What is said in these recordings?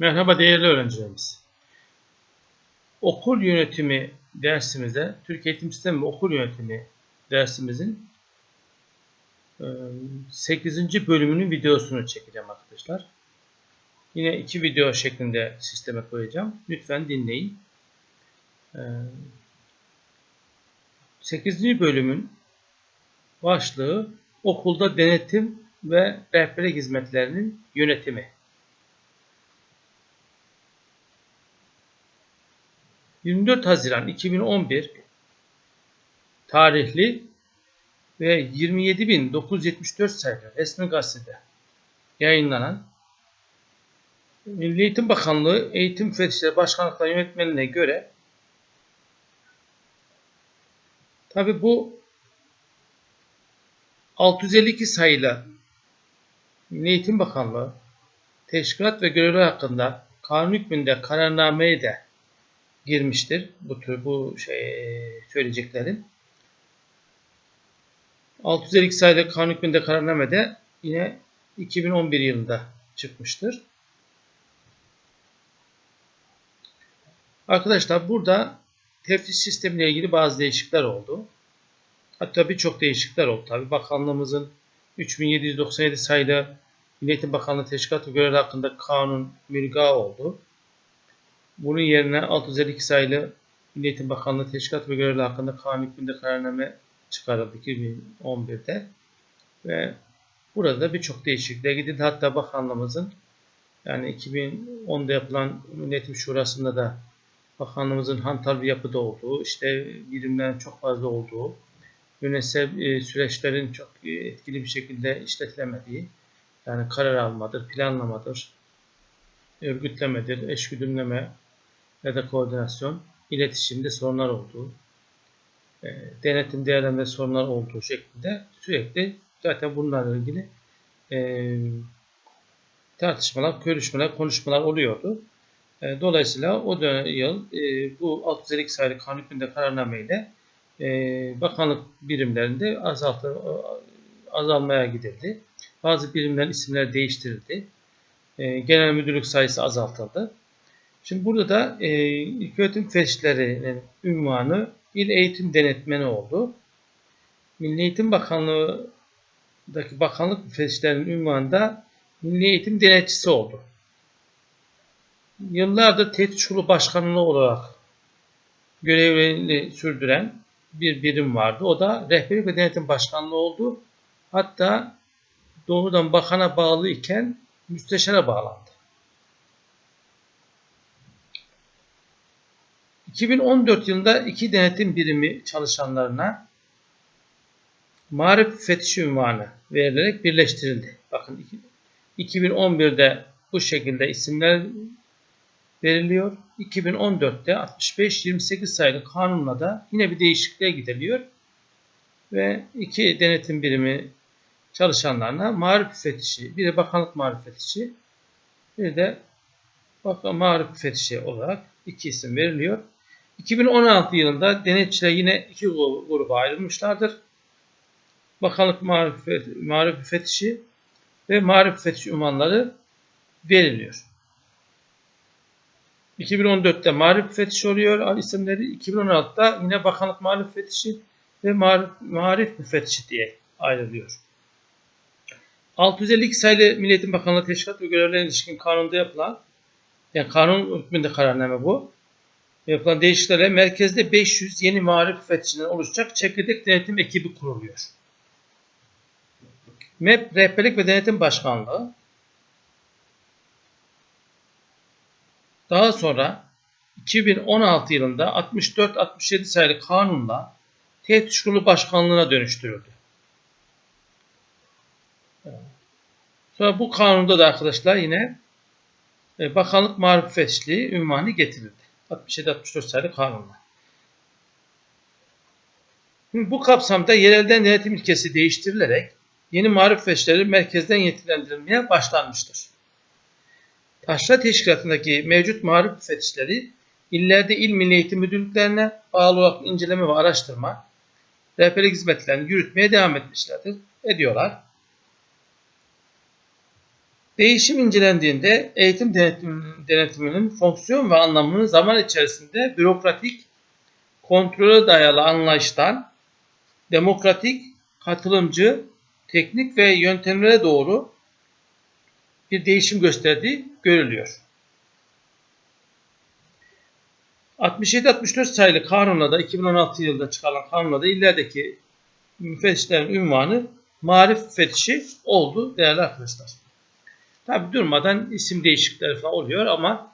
Merhaba değerli öğrencilerimiz. Okul yönetimi dersimize, Türkiye Eğitim Sistemi Okul Yönetimi dersimizin 8. bölümünün videosunu çekeceğim arkadaşlar. Yine iki video şeklinde sisteme koyacağım. Lütfen dinleyin. 8. bölümün başlığı okulda denetim ve rehberlik hizmetlerinin yönetimi. 24 Haziran 2011 tarihli ve 27.974 sayfa resmi gazetede yayınlanan Milli Eğitim Bakanlığı Eğitim Müfettişleri Başkanlıkları Yönetmeliğine göre tabi bu 652 sayılı Milli Eğitim Bakanlığı teşkilat ve görevler hakkında kanun hükmünde kararnameye de girmiştir bu tür bu şey söyleyeceklerim. 652 sayılı kanun hükmünde kararnamede yine 2011 yılında çıkmıştır. Arkadaşlar burada teftiş sistemiyle ilgili bazı değişiklikler oldu. Hatta birçok değişiklikler oldu. Tabi bakanlığımızın 3797 sayılı Milli Eğitim Bakanlığı Teşkilat ve Görevler hakkında kanun mülga oldu. Bunun yerine 652 sayılı Milli Bakanlığı Teşkilat ve Görevler hakkında kanun hükmünde kararname çıkarıldı 2011'de. Ve burada da birçok değişiklikler gidildi. Hatta bakanlığımızın yani 2010'da yapılan Milli Eğitim Şurası'nda da bakanlığımızın hantal bir yapıda olduğu, işte birimlerin çok fazla olduğu, yönetsel e, süreçlerin çok e, etkili bir şekilde işletilemediği, yani karar almadır, planlamadır, örgütlemedir, eşgüdümleme ya da koordinasyon, iletişimde sorunlar olduğu, e, denetim değerlendirme sorunlar olduğu şeklinde sürekli zaten bunlarla ilgili tartışmalar, görüşmeler, konuşmalar oluyordu. Dolayısıyla o dönem yıl bu 652 sayılı kanun hükmünde kararnameyle bakanlık birimlerinde azaltı, azalmaya gidildi. Bazı birimlerin isimleri değiştirildi. Genel müdürlük sayısı azaltıldı. Şimdi burada da e, ilköğretim feşlerinin ünvanı İl Eğitim Denetmeni oldu. Milli Eğitim Bakanlığı'daki bakanlık müfettişlerinin ünvanı da Milli Eğitim Denetçisi oldu. Yıllardır Tehdit Kurulu Başkanlığı olarak görevlerini sürdüren bir birim vardı. O da Rehberlik ve Denetim Başkanlığı oldu. Hatta doğrudan bakana bağlı iken müsteşara bağlandı. 2014 yılında iki denetim birimi çalışanlarına Marif Fetişi ünvanı verilerek birleştirildi. Bakın 2011'de bu şekilde isimler veriliyor. 2014'te 65-28 sayılı kanunla da yine bir değişikliğe gidiliyor. Ve iki denetim birimi çalışanlarına marif müfettişi, biri bakanlık marif müfettişi, bir de bakan marif müfettişi olarak iki isim veriliyor. 2016 yılında denetçiler yine iki gruba ayrılmışlardır. Bakanlık marif, marif müfettişi ve marif müfettişi unvanları veriliyor. 2014'te marif müfettişi oluyor isimleri. 2016'da yine bakanlık marif müfettişi ve marif, marif müfettişi diye ayrılıyor. 652 sayılı Milliyetin Bakanlığı Teşkilat ve Görevlerine ilişkin kanunda yapılan yani kanun hükmünde kararname bu yapılan değişikliklerle merkezde 500 yeni marif müfettişinden oluşacak çekirdek denetim ekibi kuruluyor. MEP Rehberlik ve Denetim Başkanlığı daha sonra 2016 yılında 64-67 sayılı kanunla Teftüş Kurulu Başkanlığı'na dönüştürüldü. Sonra bu kanunda da arkadaşlar yine e, Bakanlık Marif Müfettişliği ünvanı getirildi. 67-64 sayılı kanunla. Şimdi bu kapsamda yerelden denetim ilkesi değiştirilerek yeni marif feşleri merkezden yetkilendirilmeye başlanmıştır. Taşra Teşkilatı'ndaki mevcut marif müfettişleri illerde il milli eğitim müdürlüklerine bağlı olarak inceleme ve araştırma, rehberlik hizmetlerini yürütmeye devam etmişlerdir, ediyorlar. Değişim incelendiğinde eğitim denetiminin, fonksiyon ve anlamını zaman içerisinde bürokratik, kontrole dayalı anlayıştan demokratik, katılımcı, teknik ve yöntemlere doğru bir değişim gösterdiği görülüyor. 67-64 sayılı kanunla da 2016 yılında çıkarılan kanunla da illerdeki müfettişlerin ünvanı marif müfettişi oldu değerli arkadaşlar. Tabi durmadan isim değişiklikleri falan oluyor ama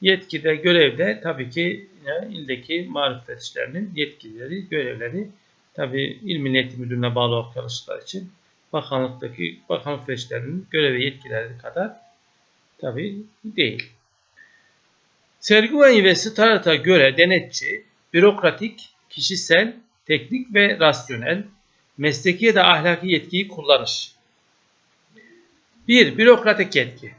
yetkide, görevde tabii ki yine ildeki marif müfettişlerinin yetkileri, görevleri tabi İl Milli Müdürlüğü'ne bağlı çalıştıkları için bakanlıktaki bakanlık müfettişlerinin görev ve yetkileri kadar tabi değil. Sergio ve Start'a göre denetçi, bürokratik, kişisel, teknik ve rasyonel, mesleki ya da ahlaki yetkiyi kullanır. 1. Bürokratik yetki.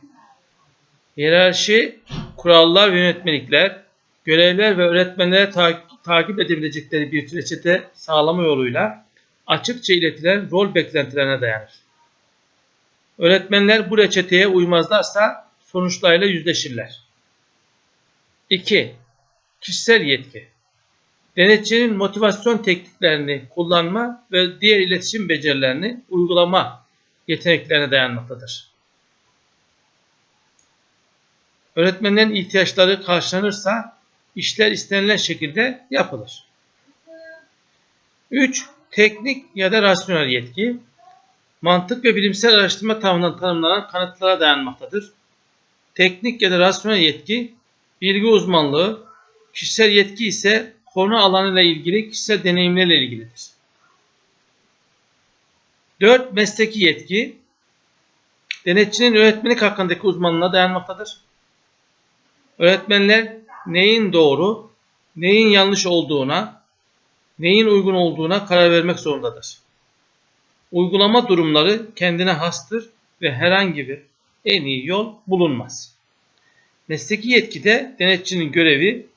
Hiyerarşi, kurallar ve yönetmelikler, görevler ve öğretmenlere ta- takip edebilecekleri bir reçete sağlama yoluyla açıkça iletilen rol beklentilerine dayanır. Öğretmenler bu reçeteye uymazlarsa sonuçlarıyla yüzleşirler. 2. Kişisel yetki. Denetçinin motivasyon tekniklerini kullanma ve diğer iletişim becerilerini uygulama yeteneklerine dayanmaktadır. Öğretmenlerin ihtiyaçları karşılanırsa işler istenilen şekilde yapılır. 3. Teknik ya da rasyonel yetki. Mantık ve bilimsel araştırma tarafından tanımlanan kanıtlara dayanmaktadır. Teknik ya da rasyonel yetki bilgi uzmanlığı, kişisel yetki ise konu alanıyla ilgili kişisel deneyimlerle ilgilidir. 4. Mesleki yetki denetçinin öğretmenlik hakkındaki uzmanlığına dayanmaktadır. Öğretmenler neyin doğru, neyin yanlış olduğuna, neyin uygun olduğuna karar vermek zorundadır. Uygulama durumları kendine hastır ve herhangi bir en iyi yol bulunmaz. Mesleki yetkide denetçinin görevi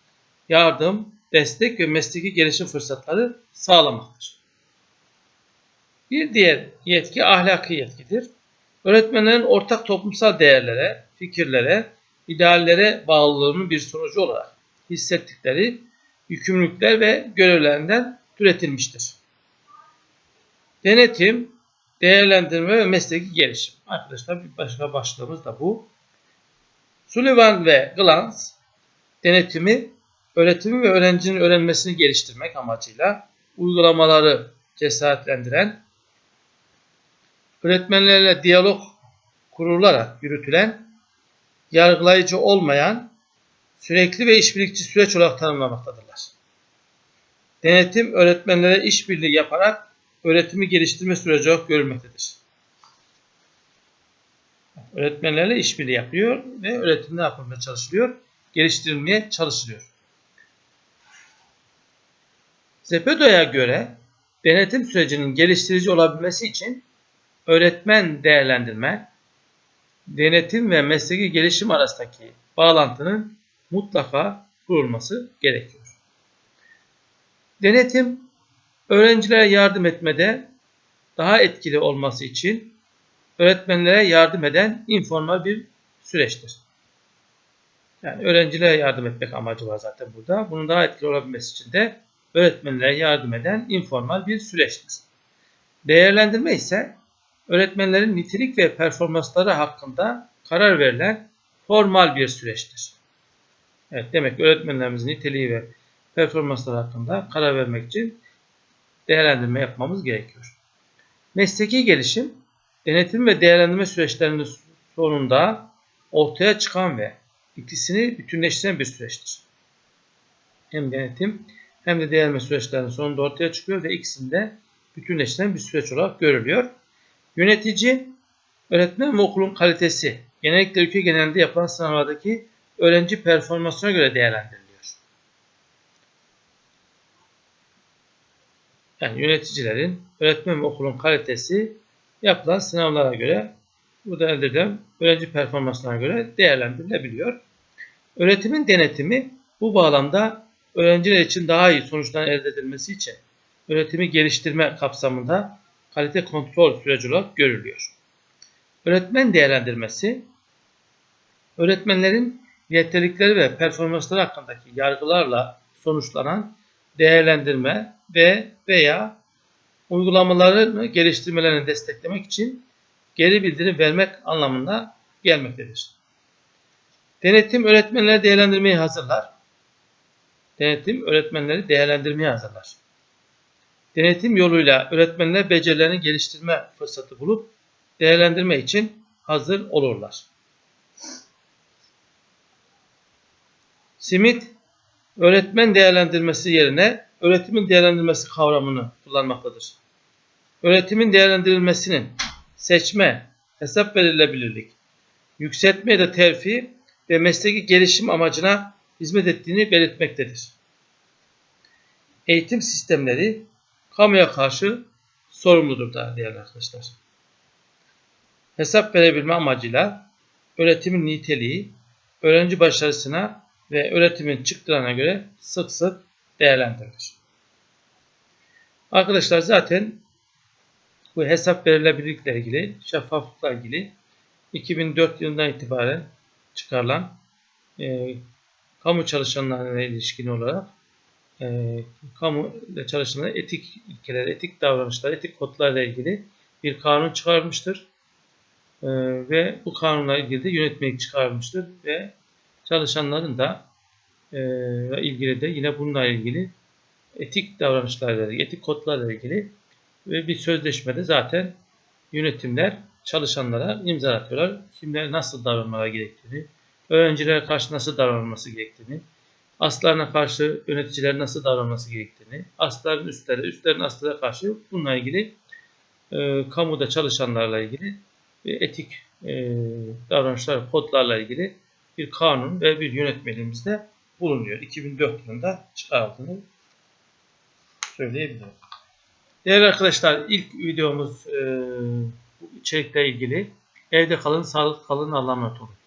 yardım, destek ve mesleki gelişim fırsatları sağlamaktır. Bir diğer yetki ahlaki yetkidir. Öğretmenlerin ortak toplumsal değerlere, fikirlere, ideallere bağlılığının bir sonucu olarak hissettikleri yükümlülükler ve görevlerinden türetilmiştir. Denetim, değerlendirme ve mesleki gelişim. Arkadaşlar bir başka başlığımız da bu. Sullivan ve Glantz denetimi, öğretimi ve öğrencinin öğrenmesini geliştirmek amacıyla uygulamaları cesaretlendiren, öğretmenlerle diyalog kurularak yürütülen, yargılayıcı olmayan, sürekli ve işbirlikçi süreç olarak tanımlamaktadırlar. Denetim öğretmenlere işbirliği yaparak öğretimi geliştirme süreci olarak görülmektedir. Öğretmenlerle işbirliği yapıyor ve öğretim ne yapılmaya çalışılıyor? Geliştirilmeye çalışılıyor. Zepedo'ya göre denetim sürecinin geliştirici olabilmesi için öğretmen değerlendirme, denetim ve mesleki gelişim arasındaki bağlantının mutlaka kurulması gerekiyor. Denetim, öğrencilere yardım etmede daha etkili olması için öğretmenlere yardım eden informal bir süreçtir. Yani öğrencilere yardım etmek amacı var zaten burada. Bunun daha etkili olabilmesi için de öğretmenlere yardım eden informal bir süreçtir. Değerlendirme ise öğretmenlerin nitelik ve performansları hakkında karar verilen formal bir süreçtir. Evet, demek ki öğretmenlerimizin niteliği ve performansları hakkında karar vermek için değerlendirme yapmamız gerekiyor. Mesleki gelişim, denetim ve değerlendirme süreçlerinin sonunda ortaya çıkan ve ikisini bütünleştiren bir süreçtir. Hem denetim hem de değerlendirme süreçlerinin sonunda ortaya çıkıyor ve ikisinde bütünleştiren bir süreç olarak görülüyor. Yönetici, öğretmen ve okulun kalitesi, genellikle ülke genelinde yapılan sınavlardaki öğrenci performansına göre değerlendiriliyor. Yani yöneticilerin, öğretmen ve okulun kalitesi yapılan sınavlara göre burada elde edilen öğrenci performansına göre değerlendirilebiliyor. Öğretimin denetimi bu bağlamda öğrenciler için daha iyi sonuçlar elde edilmesi için öğretimi geliştirme kapsamında kalite kontrol süreci olarak görülüyor. Öğretmen değerlendirmesi, öğretmenlerin yeterlilikleri ve performansları hakkındaki yargılarla sonuçlanan değerlendirme ve veya uygulamalarını geliştirmelerini desteklemek için geri bildirim vermek anlamında gelmektedir. Denetim öğretmenleri değerlendirmeyi hazırlar. Denetim öğretmenleri değerlendirmeye hazırlar. Denetim yoluyla öğretmenler becerilerini geliştirme fırsatı bulup değerlendirme için hazır olurlar. Smith, öğretmen değerlendirmesi yerine öğretimin değerlendirmesi kavramını kullanmaktadır. Öğretimin değerlendirilmesinin seçme, hesap verilebilirlik, yükseltme ya da terfi ve mesleki gelişim amacına hizmet ettiğini belirtmektedir. Eğitim sistemleri kamuya karşı sorumludur da değerli arkadaşlar. Hesap verebilme amacıyla öğretimin niteliği, öğrenci başarısına ve öğretimin çıktılarına göre sık sık değerlendirilir. Arkadaşlar zaten bu hesap verilebilirlikle ilgili, şeffaflıkla ilgili 2004 yılından itibaren çıkarılan e, kamu çalışanlarına ilişkin olarak e, kamu ile çalışanlara etik ilkeler, etik davranışlar, etik kodlarla ilgili bir kanun çıkarmıştır. E, ve bu kanunla ilgili de yönetmelik çıkarmıştır ve çalışanların da e, ilgili de yine bununla ilgili etik davranışlarla etik kodlarla ilgili ve bir sözleşmede zaten yönetimler çalışanlara imza atıyorlar. Kimler nasıl davranmaları gerektiğini, öğrencilere karşı nasıl davranılması gerektiğini, aslarına karşı yöneticiler nasıl davranması gerektiğini, asların üstleri, üstlerin aslara karşı bununla ilgili e, kamuda çalışanlarla ilgili e, etik e, davranışlar, kodlarla ilgili bir kanun ve bir yönetmeliğimizde bulunuyor. 2004 yılında çıkarıldığını söyleyebilirim. Değerli arkadaşlar ilk videomuz e, içerikle ilgili. Evde kalın, sağlıklı kalın, Allah'a emanet.